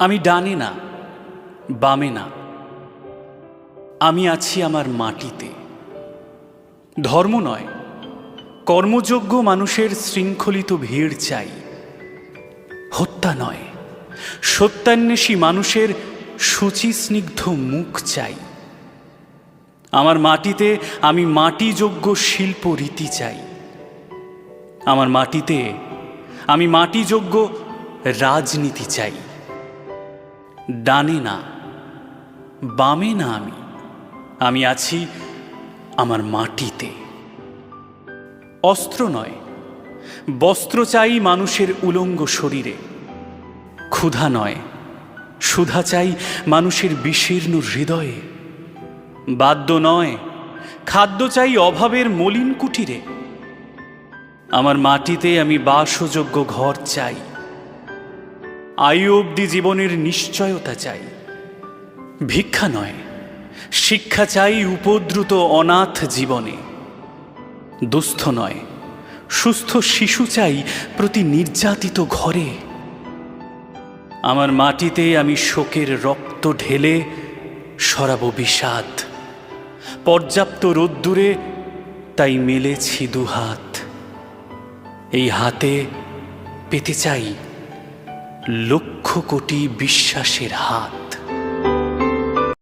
আমি ডানে না, বামে না। আমি আছি আমার মাটিতে। ধর্ম নয়, কর্মযোগ্য মানুষের শৃঙ্খলিত ভিড় চাই। হত্যা নয়, সত্যান্বেষী মানুষের শুচিস্নিগ্ধ মুখ চাই। আমার মাটিতে আমি মাটিযোগ্য শিল্প রীতি চাই। আমার মাটিতে আমি মাটিযোগ্য রাজনীতি চাই। ডানে না, বামে না আমি আমি আছি আমার মাটিতে। অস্ত্র নয়, বস্ত্র চাই মানুষের উলঙ্গ শরীরে। ক্ষুধা নয়, সুধা চাই মানুষের বিশীর্ণ হৃদয়ে। বাদ্য নয়, খাদ্য চাই অভাবের মলিন কুটিরে। আমার মাটিতে আমি বাসযোগ্য ঘর চাই। আয়ু অবধি জীবনের নিশ্চয়তা চাই। ভিক্ষা নয়, শিক্ষা চাই উপদ্রুত অনাথ জীবনে। দুস্থ নয়, সুস্থ শিশু চাই প্রতি নির্যাতিত ঘরে। আমার মাটিতে আমি শোকের রক্ত ঢেলে সরাব বিষাদ। পর্যাপ্ত রোদ্দুরে তাই মেলেছি দুহাত। এই হাতে পেতে চাই লক্ষ কোটি বিশ্বাসের হাত।